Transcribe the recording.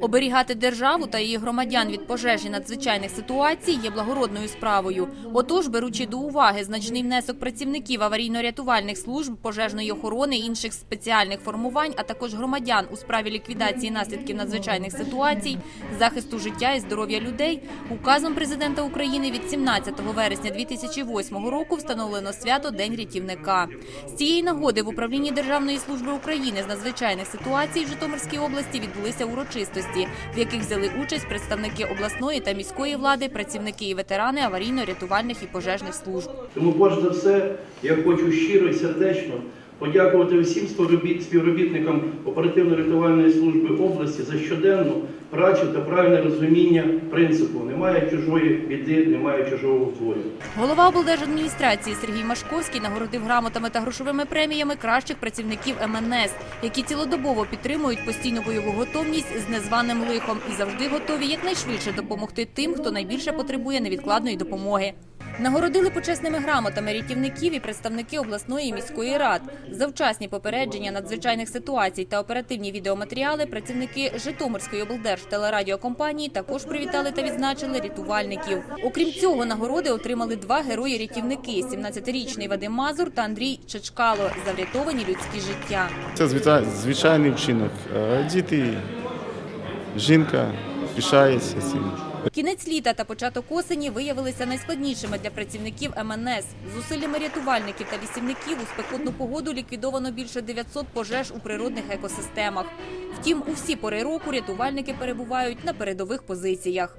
Оберігати державу та її громадян від пожеж і надзвичайних ситуацій є благородною справою. Отож, беручи до уваги значний внесок працівників аварійно-рятувальних служб, пожежної охорони, інших спеціальних формувань, а також громадян у справі ліквідації наслідків надзвичайних ситуацій, захисту життя і здоров'я людей, указом президента України від 17 вересня 2008 року встановлено свято День рятівника. З цієї нагоди в управлінні Державної служби України з надзвичайних ситуацій в Житомирській області відбулися урочистості, в яких взяли участь представники обласної та міської влади, працівники і ветерани аварійно-рятувальних і пожежних служб. Тому, перш за все, я хочу щиро і сердечно подякувати усім співробіт- співробітникам оперативно-рятувальної служби області за щоденну працю та правильне розуміння принципу немає чужої біди, немає чужого горя. Голова облдержадміністрації Сергій Машковський нагородив грамотами та грошовими преміями кращих працівників МНС, які цілодобово підтримують постійну бойову готовність з незваним лихом і завжди готові якнайшвидше допомогти тим, хто найбільше потребує невідкладної допомоги. Нагородили почесними грамотами рятівників і представники обласної і міської рад. За вчасні попередження надзвичайних ситуацій та оперативні відеоматеріали працівники Житомирської облдержтелерадіокомпанії також привітали та відзначили рятувальників. Окрім цього, нагороди отримали два герої-рятівники: – 17-річний Вадим Мазур та Андрій Чечкало за врятовані людські життя. Це звичай- звичайний вчинок. Е, Діти, жінка пишається цим. Кінець літа та початок осені виявилися найскладнішими для працівників МНС. Зусиллями рятувальників та лісівників у спекотну погоду ліквідовано більше 900 пожеж у природних екосистемах. Втім, у всі пори року рятувальники перебувають на передових позиціях.